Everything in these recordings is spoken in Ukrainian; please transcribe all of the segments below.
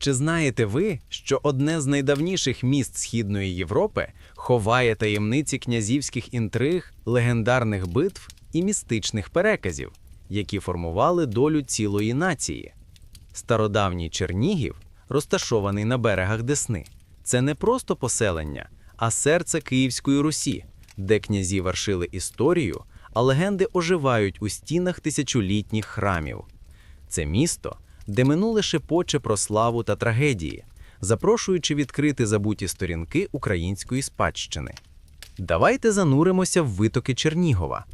Чи знаєте ви, що одне з найдавніших міст Східної Європи ховає таємниці князівських інтриг, легендарних битв і містичних переказів, які формували долю цілої нації? Стародавній Чернігів, розташований на берегах Десни, це не просто поселення, а серце Київської Русі, де князі вершили історію, а легенди оживають у стінах тисячолітніх храмів. Це місто, де минуле шепоче про славу та трагедії, запрошуючи відкрити забуті сторінки української спадщини. Давайте зануримося в витоки Чернігова.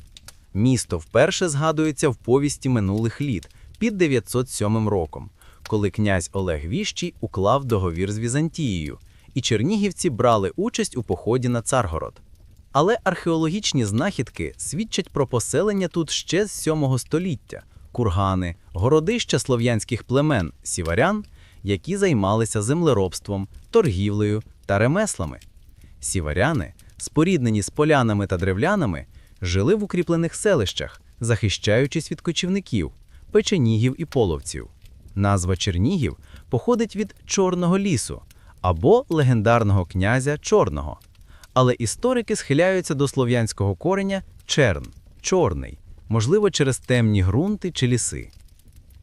Місто вперше згадується в повісті минулих літ під 907 роком, коли князь Олег Віщий уклав договір з Візантією, і чернігівці брали участь у поході на Царгород. Але археологічні знахідки свідчать про поселення тут ще з 7 століття кургани, городища слов'янських племен сіварян, які займалися землеробством, торгівлею та ремеслами. Сіваряни, споріднені з полянами та древлянами, жили в укріплених селищах, захищаючись від кочівників, печенігів і половців. Назва Чернігів походить від Чорного лісу або легендарного князя Чорного. Але історики схиляються до слов'янського кореня черн, чорний, можливо, через темні ґрунти чи ліси.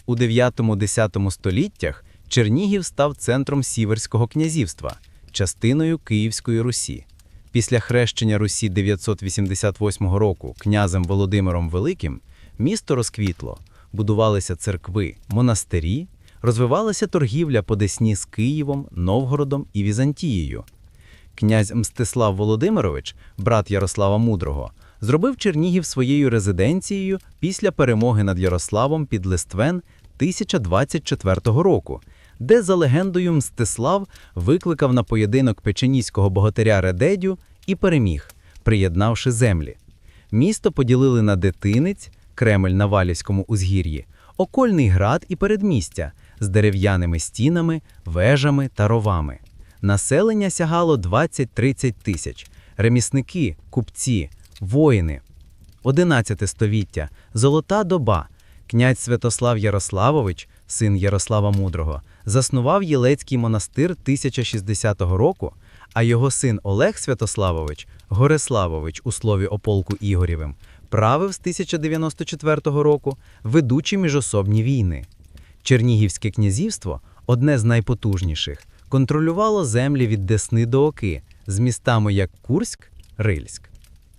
У 9-10 століттях Чернігів став центром Сіверського князівства, частиною Київської Русі. Після хрещення Русі 988 року князем Володимиром Великим місто розквітло, будувалися церкви, монастирі, розвивалася торгівля по Десні з Києвом, Новгородом і Візантією. Князь Мстислав Володимирович, брат Ярослава Мудрого, зробив Чернігів своєю резиденцією після перемоги над Ярославом під Листвен 1024 року, де, за легендою, Мстислав викликав на поєдинок печеніського богатиря Редедю і переміг, приєднавши землі. Місто поділили на Детинець, Кремль на Валівському узгір'ї, Окольний град і передмістя з дерев'яними стінами, вежами та ровами. Населення сягало 20-30 тисяч, ремісники, купці, воїни. 11 століття, золота доба. Князь Святослав Ярославович, син Ярослава Мудрого, заснував Єлецький монастир 1060 року, а його син Олег Святославович, Гориславович у слові о полку Ігорєвим, правив з 1094 року, ведучи міжособні війни. Чернігівське князівство, одне з найпотужніших, контролювало землі від Десни до Оки з містами як Курськ, Рильськ.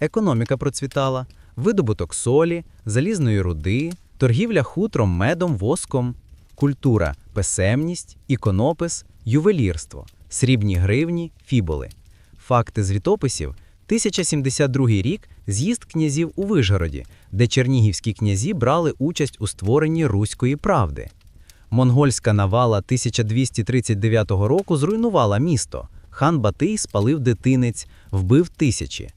Економіка процвітала, видобуток солі, залізної руди, торгівля хутром, медом, воском, культура, писемність, іконопис, ювелірство, срібні гривні, фіболи. Факти з літописів 1072 рік з'їзд князів у Вишгороді, де чернігівські князі брали участь у створенні Руської правди. Монгольська навала 1239 року зруйнувала місто. Хан Батий спалив дитинець, вбив тисячі.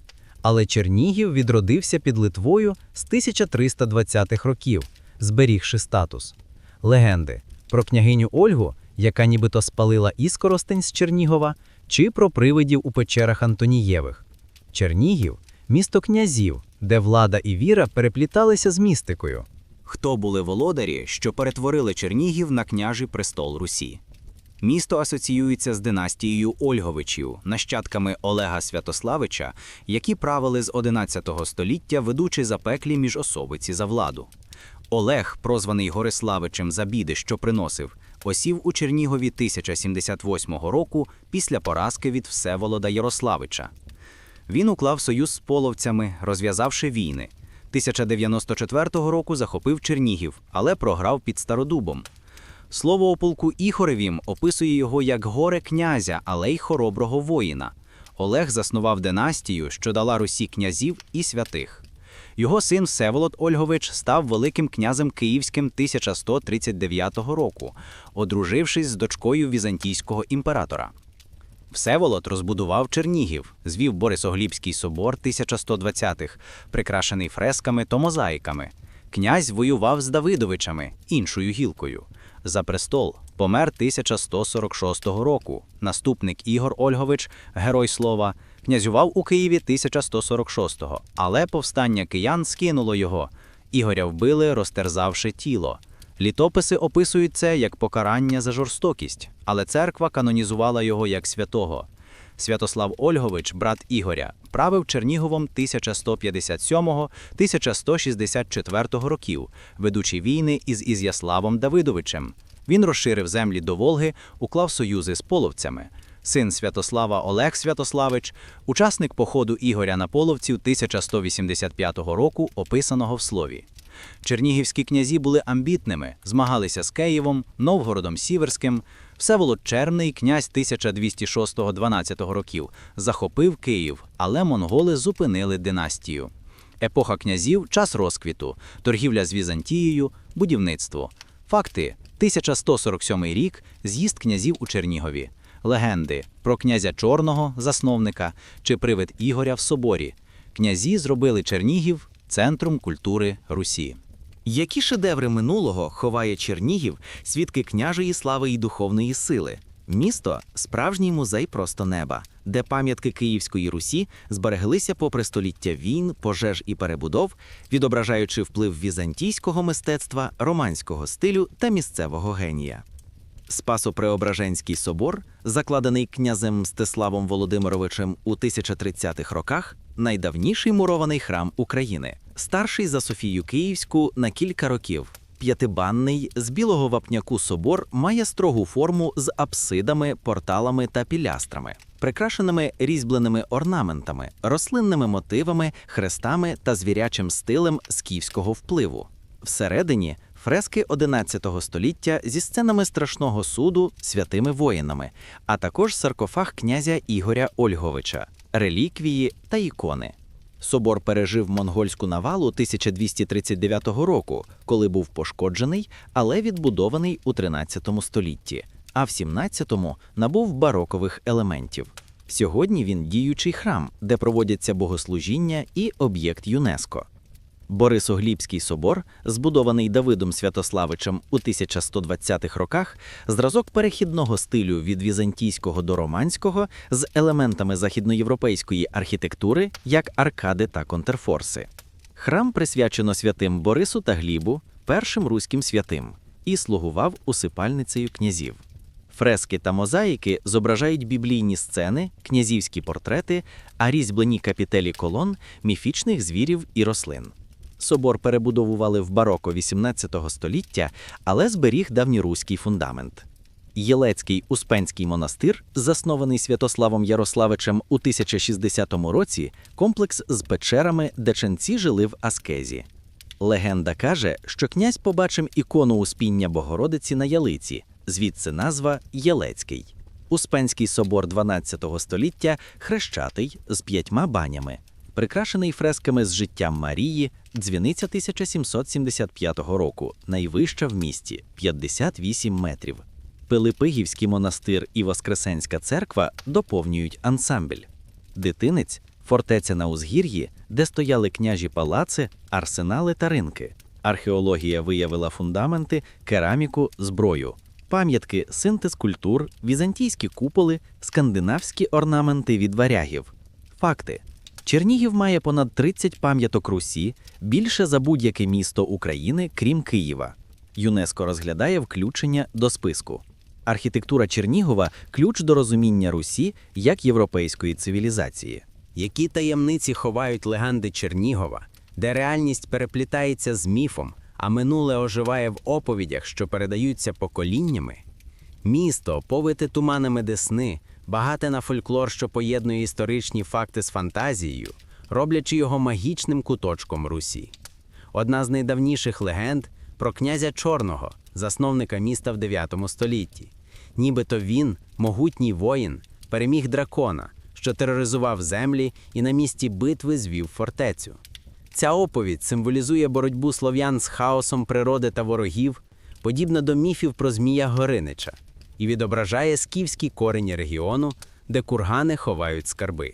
Але Чернігів відродився під Литвою з 1320-х років, зберігши статус. Легенди про княгиню Ольгу, яка нібито спалила іскоростень з Чернігова, чи про привидів у печерах Антонієвих. Чернігів місто князів, де влада і віра перепліталися з містикою. Хто були володарі, що перетворили Чернігів на княжий престол Русі? Місто асоціюється з династією Ольговичів, нащадками Олега Святославича, які правили з 11 століття, ведучи запеклі міжособиці за владу. Олег, прозваний Гориславичем за біди, що приносив, осів у Чернігові 1078 року після поразки від Всеволода Ярославича. Він уклав союз з половцями, розв'язавши війни. 1094 року захопив Чернігів, але програв під Стародубом. Слово о полку Іхоревім описує його як горе князя, але й хороброго воїна. Олег заснував династію, що дала Русі князів і святих. Його син Всеволод Ольгович став Великим князем Київським 1139 року, одружившись з дочкою візантійського імператора. Всеволод розбудував Чернігів, звів Борисоглібський собор 1120-х, прикрашений фресками та мозаїками. Князь воював з Давидовичами, іншою гілкою. За престол помер 1146 року. Наступник Ігор Ольгович, герой слова, князював у Києві 1146-го, але повстання киян скинуло його. Ігоря вбили, розтерзавши тіло. Літописи описують це як покарання за жорстокість, але церква канонізувала його як святого. Святослав Ольгович, брат Ігоря, правив Черніговом 1157-1164 років, ведучи війни із Ізяславом Давидовичем. Він розширив землі до Волги, уклав союзи з половцями. Син Святослава Олег Святославич, учасник походу Ігоря на половців 1185 року, описаного в слові. Чернігівські князі були амбітними, змагалися з Києвом, Новгородом Сіверським. Всеволод Черний, князь 1206-12 років, захопив Київ, але монголи зупинили династію. Епоха князів час розквіту, торгівля з Візантією, будівництво. Факти: 1147 рік, з'їзд князів у Чернігові. Легенди про князя Чорного, засновника, чи привид Ігоря в соборі. Князі зробили Чернігів центром культури Русі. Які шедеври минулого ховає Чернігів, свідки княжої слави і духовної сили? Місто справжній музей просто неба, де пам'ятки Київської Русі збереглися попри століття війн, пожеж і перебудов, відображаючи вплив візантійського мистецтва, романського стилю та місцевого генія. Спасо-Преображенський собор, закладений князем Мстиславом Володимировичем у 1030-х роках, найдавніший мурований храм України, старший за Софію Київську на кілька років. П'ятибанний з білого вапняку собор має строгу форму з апсидами, порталами та пілястрами, прикрашеними різьбленими орнаментами, рослинними мотивами, хрестами та звірячим стилем скіфського впливу. Всередині фрески XI століття зі сценами страшного суду, святими воїнами, а також саркофаг князя Ігоря Ольговича, реліквії та ікони. Собор пережив монгольську навалу 1239 року, коли був пошкоджений, але відбудований у 13 столітті, а в 17-му набув барокових елементів. Сьогодні він діючий храм, де проводяться богослужіння і об'єкт ЮНЕСКО. Борисоглібський собор, збудований Давидом Святославичем у 1120-х роках, зразок перехідного стилю від візантійського до романського з елементами західноєвропейської архітектури, як аркади та контрфорси. Храм присвячено святим Борису та Глібу, першим руським святим, і слугував усипальницею князів. Фрески та мозаїки зображають біблійні сцени, князівські портрети, а різьблені капітелі колон міфічних звірів і рослин. Собор перебудовували в бароко XVIII століття, але зберіг давньоруський фундамент. Єлецький Успенський монастир, заснований Святославом Ярославичем у 1060 році, комплекс з печерами, де ченці жили в аскезі. Легенда каже, що князь побачив ікону Успіння Богородиці на ялиці, звідси назва Єлецький. Успенський собор 12 століття хрещатий з п'ятьма банями, прикрашений фресками з життям Марії, дзвіниця 1775 року, найвища в місті 58 метрів. Пилипигівський монастир і Воскресенська церква доповнюють ансамбль. Дитинець фортеця на узгір'ї, де стояли княжі палаци, арсенали та ринки. Археологія виявила фундаменти, кераміку, зброю, пам'ятки, синтез культур, візантійські куполи, скандинавські орнаменти від варягів. Факти: Чернігів має понад 30 пам'яток Русі, більше за будь-яке місто України, крім Києва. ЮНЕСКО розглядає включення до списку. Архітектура Чернігова ключ до розуміння Русі як європейської цивілізації. Які таємниці ховають легенди Чернігова, де реальність переплітається з міфом, а минуле оживає в оповідях, що передаються поколіннями? Місто, повите туманами десни, багате на фольклор, що поєднує історичні факти з фантазією, роблячи його магічним куточком Русі. Одна з найдавніших легенд про князя Чорного, засновника міста в 9 столітті. Нібито він, могутній воїн, переміг дракона, що тероризував землі і на місці битви звів фортецю. Ця оповідь символізує боротьбу слов'ян з хаосом природи та ворогів, подібно до міфів про Змія Горинича, і відображає скіфські корені регіону, де кургани ховають скарби.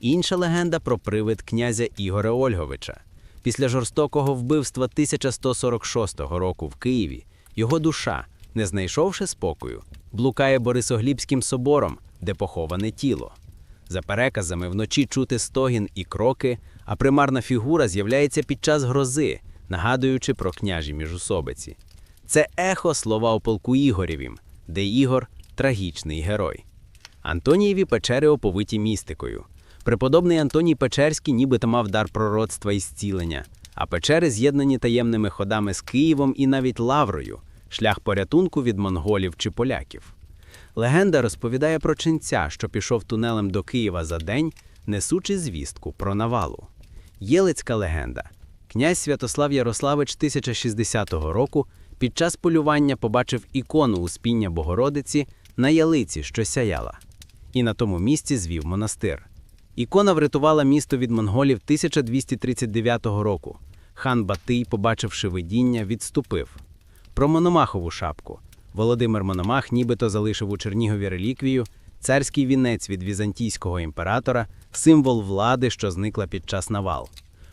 Інша легенда про привид князя Ігоря Ольговича. Після жорстокого вбивства 1146 року в Києві його душа, не знайшовши спокою, блукає Борисоглібським собором, де поховане тіло. За переказами, вночі чути стогін і кроки, а примарна фігура з'являється під час грози, нагадуючи про княжі міжусобиці. Це ехо слова о полку Ігорєвім, де Ігор трагічний герой. Антонієві печери оповиті містикою. Преподобний Антоній Печерський нібито мав дар пророцтва і зцілення, а печери з'єднані таємними ходами з Києвом і навіть Лаврою, шлях порятунку від монголів чи поляків. Легенда розповідає про ченця, що пішов тунелем до Києва за день, несучи звістку про навалу. Єлицька легенда. Князь Святослав Ярославич 1060 року під час полювання побачив ікону Успіння Богородиці на ялиці, що сяяла, і на тому місці звів монастир. Ікона врятувала місто від монголів 1239 року. Хан Батий, побачивши видіння, відступив. Про Мономахову шапку. Володимир Мономах нібито залишив у Чернігові реліквію, царський вінець від візантійського імператора, символ влади, що зникла під час навал.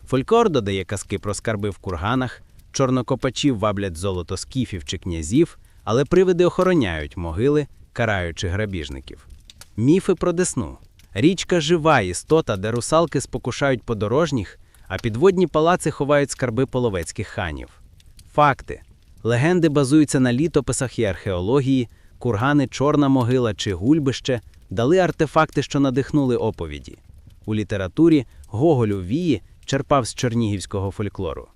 Фолькор додає казки про скарби в курганах, чорнокопачів ваблять золото скіфів чи князів, але привиди охороняють могили, караючи грабіжників. Міфи про Десну. Річка жива істота, де русалки спокушають подорожніх, а підводні палаци ховають скарби половецьких ханів. Факти. Легенди базуються на літописах і археології, кургани Чорна могила чи Гульбище дали артефакти, що надихнули оповіді. У літературі Гоголю Вії черпав з чернігівського фольклору.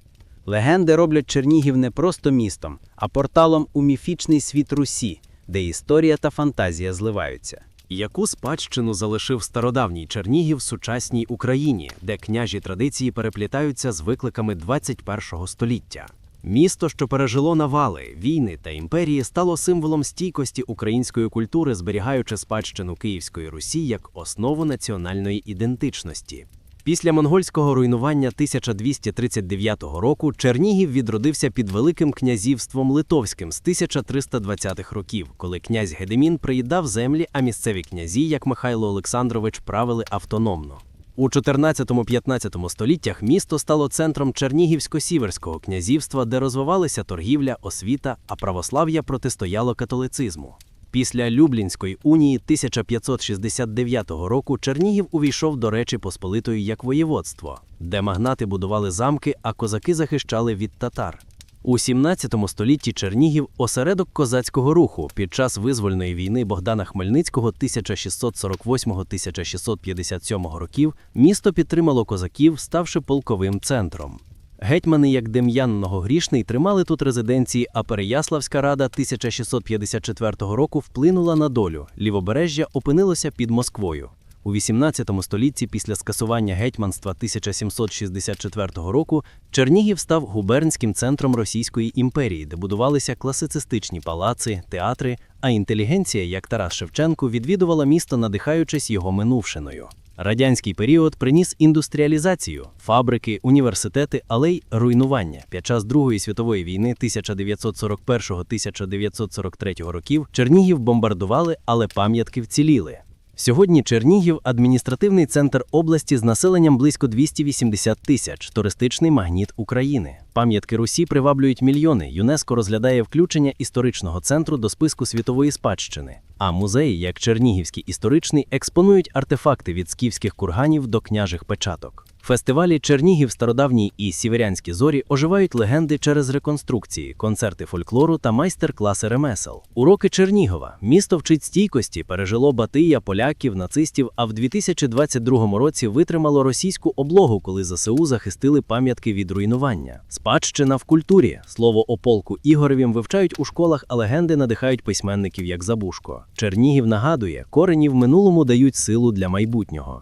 Легенди роблять Чернігів не просто містом, а порталом у міфічний світ Русі, де історія та фантазія зливаються. Яку спадщину залишив стародавній Чернігів сучасній Україні, де княжі традиції переплітаються з викликами 21 століття? Місто, що пережило навали, війни та імперії, стало символом стійкості української культури, зберігаючи спадщину Київської Русі як основу національної ідентичності. Після монгольського руйнування 1239 року Чернігів відродився під Великим князівством Литовським з 1320-х років, коли князь Гедемін приїдав землі, а місцеві князі, як Михайло Олександрович, правили автономно. У 14-15 століттях місто стало центром Чернігівсько-Сіверського князівства, де розвивалися торгівля, освіта, а православ'я протистояло католицизму. Після Люблінської унії 1569 року Чернігів увійшов до Речі Посполитої як воєводство, де магнати будували замки, а козаки захищали від татар. У 17 столітті Чернігів осередок козацького руху під час визвольної війни Богдана Хмельницького 1648-1657 років місто підтримало козаків, ставши полковим центром. Гетьмани, як Дем'ян Многогрішний, тримали тут резиденції, а Переяславська рада 1654 року вплинула на долю. Лівобережжя опинилося під Москвою. У 18 столітті, після скасування гетьманства 1764 року, Чернігів став губернським центром Російської імперії, де будувалися класицистичні палаци, театри, а інтелігенція, як Тарас Шевченко, відвідувала місто, надихаючись його минувшиною. Радянський період приніс індустріалізацію, фабрики, університети, але й руйнування. Під час Другої світової війни 1941-1943 років Чернігів бомбардували, але пам'ятки вціліли. Сьогодні Чернігів адміністративний центр області з населенням близько 280 тисяч, туристичний магніт України. Пам'ятки Русі приваблюють мільйони. ЮНЕСКО розглядає включення історичного центру до списку світової спадщини. А музеї, як Чернігівський історичний, експонують артефакти від скіфських курганів до княжих печаток. Фестивалі Чернігів, Стародавній і Сіверянські зорі оживають легенди через реконструкції, концерти фольклору та майстер-класи ремесел. Уроки Чернігова. Місто вчить стійкості, пережило Батия, поляків, нацистів, а в 2022 році витримало російську облогу, коли ЗСУ захистили пам'ятки від руйнування. Спадщина в культурі. Слово о полку Ігоревім вивчають у школах, а легенди надихають письменників як Забушко. Чернігів нагадує, корені в минулому дають силу для майбутнього.